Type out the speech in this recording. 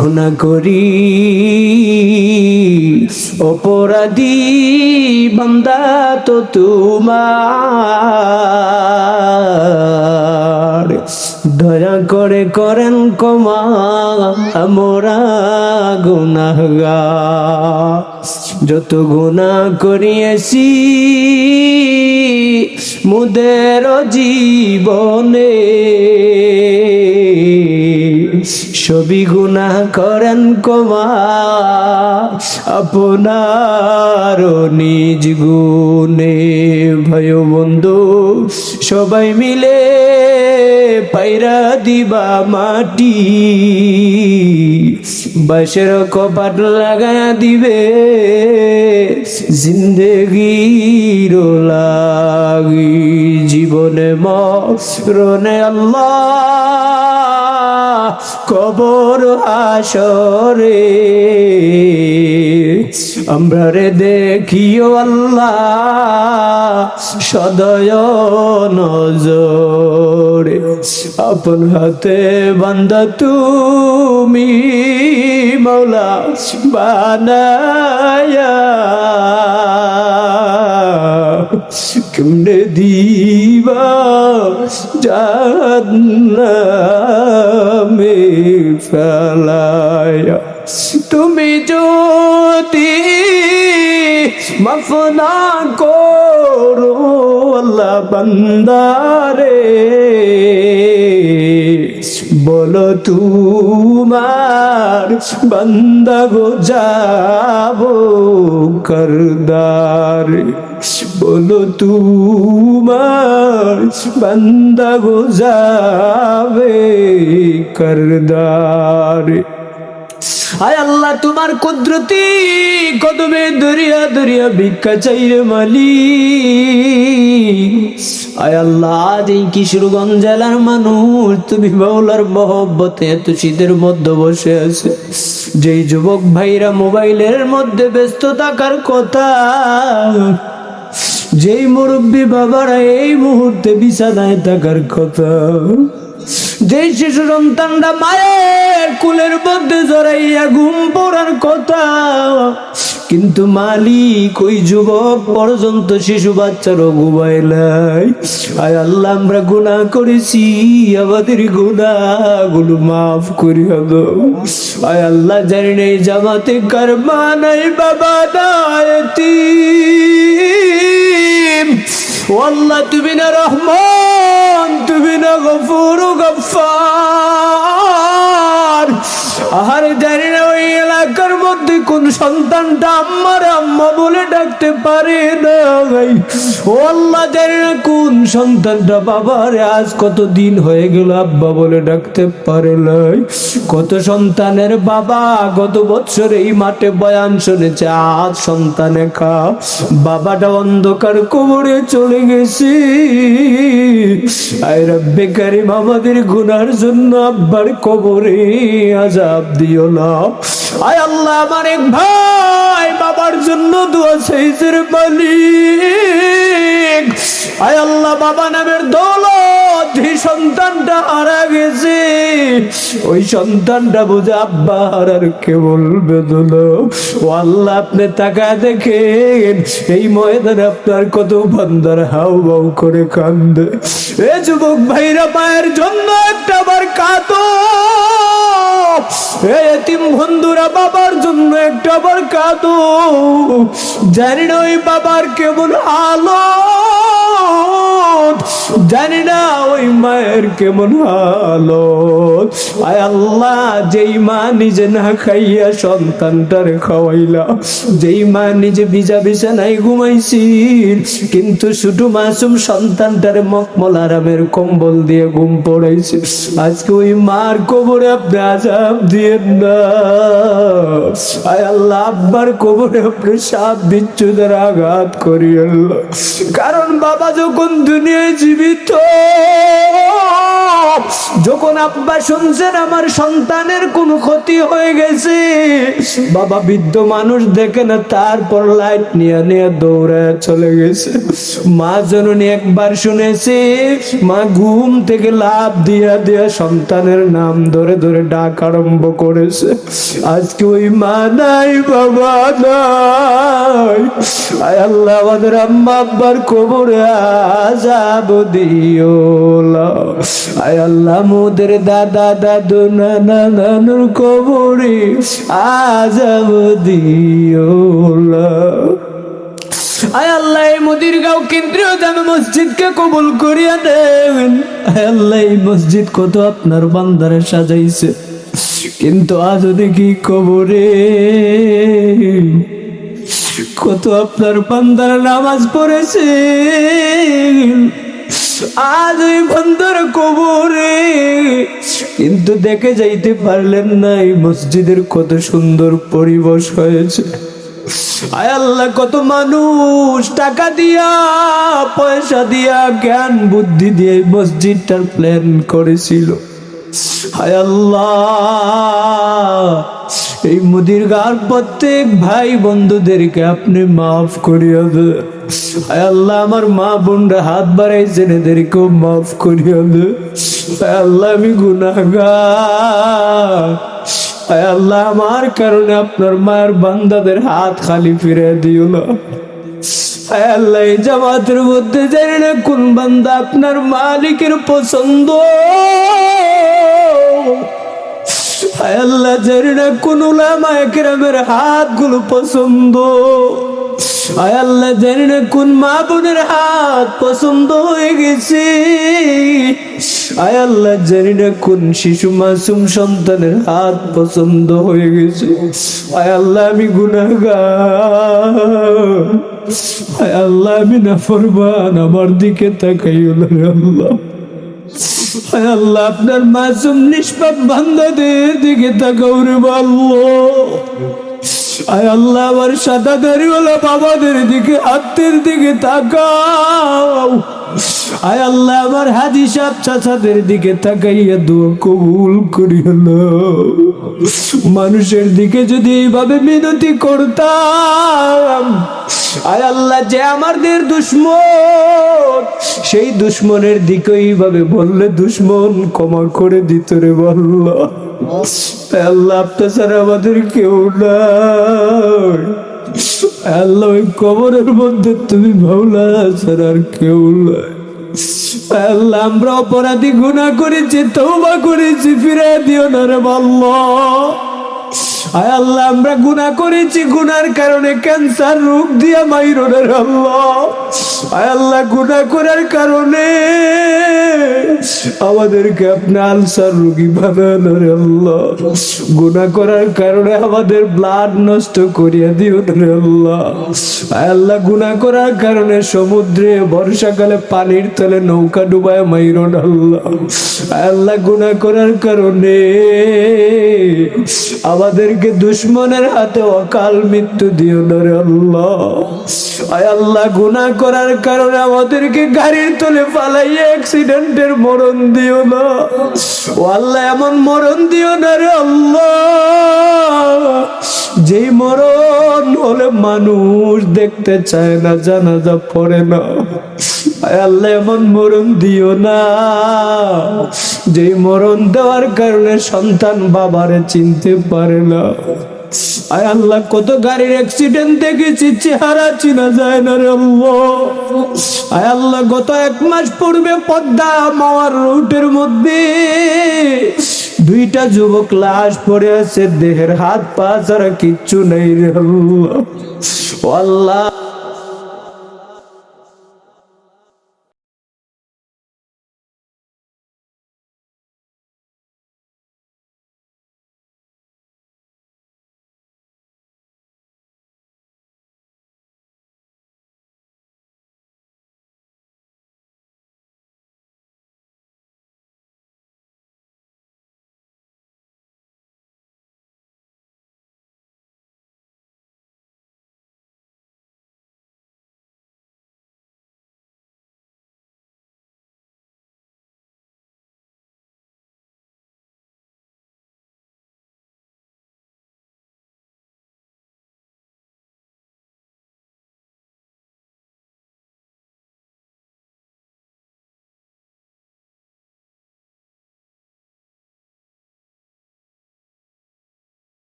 গুণা করি, অপরাধী বান্দা তো তোমার। দয়া করে করেন কমা আমরা গুনাহগা যত গুণা করিয়েছি, মুদের জীবনে সবই গুণা করেন কমা, আপনার নিজ গুণে। ভয় বন্ধু, সবাই মিলে পায়রা দিবা মাটি বাসের কপাট লাগায়া দিবে, জিন্দগির লাগি। জীবনে মরণে আল্লাহ কবর আসরে আমরা রে দেখিও সদয় নজরে। আপন হাতে বান্দা তুমি মৌলা বানায়া। কেমনে দিবা জান্নামে ফেলায়া তুমি যদি মাফ না করো, আল্লাহ বান্দারে, বলো তোমার বান্দা গো যাব করদার। বলো তোমার বান্দা গো যাবে করদার। আয় আল্লাহ, তোমার কুদরতি কদমে দরিয়া দরিয়া ভিক্ষা চাইরে মালি আয় আল্লাহ, আজ এই কিশোরগঞ্জ জেলার মানুষ, তুমি বাউলার মহব্বতে এত শীতের মধ্যে বসে আছে। যেই যুবক ভাইরা মোবাইলের মধ্যে ব্যস্ত থাকার কথা যেই মুরব্বী বাবারা এই মুহূর্তে বিছানায় থাকার কথা যে শিশু সন্তানরা মায়ের কুলের মধ্যে জড়াইয়া ঘুম পড়ার কথা, কিন্তু মালিক ওই যুবক পর্যন্ত শিশু বাচ্চারও ঘুমাইলাই আয় আল্লাহ, আমরা গুণা করেছি, আমাদের গুণা গুলো মাফ করি হলো আয় আল্লাহ, জানি নেই জামাতে কার মা নাই, বাবা নাই ও আল্লাহ তুমি না রহমান তুমি না গফুর গফার আহার মধ্যে কোন সন্তানটা আম্মার আম্মা বলে ডাকতে পারে না ভাই, ও আল্লাহ জানি না কোন সন্তানটা বাবার আজ কত দিন হয়ে গেল আব্বা বলে ডাকতে পারে নাই। কত সন্তানের বাবা গত বছর এই মাঠে বয়ান শুনেছে, আজ সন্তানে খা বাবাটা অন্ধকার কবরে চলে গেছে। আয় রব্বে কারিম, আমাদের গুনার জন্য আব্বার কবরে আজাব দিও না। আয় আল্লাহ আমার এক ভাই বাবার জন্য দোয়া চাইছের মালিক। আয় আল্লাহ বাবা নামের দৌলত। যে সন্তানটা হারা গেছে। ওই সন্তানটা বুঝে আব্বা হারার কে বলবে দোলো। ও আল্লাহ, আপনি টাকা দেখেন, এই ময়দানে আপনার কত বান্দার হাউ বাউ করে কান্দে। এ যুবক ভাইরা, মায়ের জন্য একটা আবার কাতো বন্ধুরা, বাবার জন্য একটা আবার কাঁদো। জানি না ওই বাবার কেমন আলো। জানি না ওই মায়ের কেমন হালত। আয় আল্লাহ, যেই মা নিজে না খাইয়া সন্তানটার খাওয়াইলা, যেই মা নিজে ভিজা বিছানায় ঘুমাইছিল, কিন্তু শুধু মাসুম সন্তানটারে মকমল আরামের কম্বল দিয়ে ঘুম পড়াইছে। আজকে ওই মার কবরে আপনি আজাব দিয়ে না। আয় আল্লাহ, আব্বার কবরে আপনি সাপ বিচ্ছুদের আঘাত করি কারণ বাবা যখন দুনিয়া নিয়ে জীবিত। যখন আব্বা শুনছেন, আমার সন্তানের কোনো ক্ষতি হয়ে গেছে। বাবা বৃদ্ধ মানুষ দেখে না, তারপর লাইট নিয়ে নিয়ে দৌড়ে চলে গেছে। মা জননী একবার শুনেছে, মা ঘুম থেকে লাভ দিয়া দিয়া সন্তানের নাম ধরে ধরে ডাক আরম্ভ করেছে। আজকে ওই মা নাই, বাবা নাই। আল্লাহ, আমাদের আম্মা আব্বার কবরে আজাব দিও। আয় আল্লাহ মোদের দাদা দাদু নানা নানুর কবরে আজাব দিও মসজিদকে কবুল করিয়া মসজিদ কত আপনার সাজাইছে। কিন্তু আজ দেখি কবরে কত আপনার বান্দার নামাজ পড়েছে। আজ ওই বান্দার কিন্তু দেখে যাইতে পারলেন না, এই মসজিদের কত সুন্দর পরিবেশ হয়েছে। আয় আল্লাহ, কত মানুষ, টাকা দিয়া, পয়সা দিয়া, জ্ঞান, বুদ্ধি দিয়ে মসজিদটার প্ল্যান করেছিল। আল্লাহ, এই মুদির গার প্রত্যেক ভাই বন্ধুদেরকে আপনি মাফ করিয়া দে হায় আল্লাহ, আমার মা বোনরা হাত বাড়াইছেন এদেরকেও মাফ করিয়া আল্লাহ, আমি গুনাগার হায় আল্লাহ, আমার কারণে আপনার মায়ের বান্দাদের হাত খালি ফিরে দিও না। আল্লাহ জামাতের মধ্যে জানি না কোন বান্দা আপনার মালিকের পছন্দ। আল্লাহ, জানি না কোন উলামা একরামের হাতগুলো পছন্দ। আয় আল্লাহ, জানি না কোন মা বোনের হাত পছন্দ হয়ে গেছে। আয় আল্লাহ, জানি না কোন শিশু মাসুম সন্তানের হাত পছন্দ হয়ে গেছে। আয় আল্লাহ, আমি গুনাহগার। আয় আল্লাহ, আমি না ফরমান আমার দিকে রে আল্লাহ। আপনার মাসুম নিষ্পাপ বান্ধাদের দিকে তাকাও রে আল্লাহ আল্লাহ বাবাদের দিকে হাতের দিকে তাকাও। আয় আল্লাহ, আমার হাজি চাচাদের দিকে তাকাইয়া কবুল। মানুষের দিকে যদি এইভাবে মিনতি করতাম, আয় আল্লাহ, যে আমাদের দুশ্মন, সেই দুশ্মনের দিকে এইভাবে বললে দুশ্মন ক্ষমা করে দিত রে বলল আল্লাহ আপনার ছাড়া আমাদের কেউ নাই। আল্লাহ ওই কবরের মধ্যে তুমি ভাবলা ছাড়া আর কেউ নাই। আল্লাহ, আমরা অপরাধী গুণা করেছি তৌবা করেছি ফিরে দিও না রে আল্লাহ আয় আল্লাহ, আমরা গুনাহ করেছি, গুনার কারণে ক্যান্সার রোগ দিয়া আয় আল্লাহ, গুনাহ করার কারণে আমাদেরকে আপনি আলসার রোগী আল্লাহ। গুনাহ করার কারণে আমাদের ব্লাড নষ্ট করিয়া দিও আল্লাহ। আয় আল্লাহ, গুনাহ করার কারণে সমুদ্রে বর্ষাকালে পানির তলে নৌকা ডুবায় মাইরো না আল্লাহ। আয় আল্লাহ, গুনাহ করার কারণে আমাদেরকে দুশ্মনের হাতে অকাল মৃত্যু দিও না রে আল্লাহ। আয় আল্লাহ করার কারণে আমাদেরকে গাড়ির তলে ফালাইয়া অ্যাক্সিডেন্টের মরণ দিও না। ও আল্লাহ, এমন মরণ দিও না রে আল্লাহ। যেই মরণ হলে মানুষ দেখতে চায় না, জানাজা পড়ে না। আল্লাহ, এমন মরণ দিও না। যেই মরণ দেওয়ার কারণে সন্তান বাবারে চিনতে পারে না। আয় আল্লাহ, কত গাড়ির অ্যাক্সিডেন্ট দেখেছি, চেহারা চিনা যায় না রে আয় আল্লাহ, গত এক মাস পূর্বে পদ্মা মাওয়ার রুটের মধ্যে দুইটা যুবক লাশ পড়ে আছে দেহের হাত পা ছাড়া কিচ্ছু নেই রে আল্লাহ।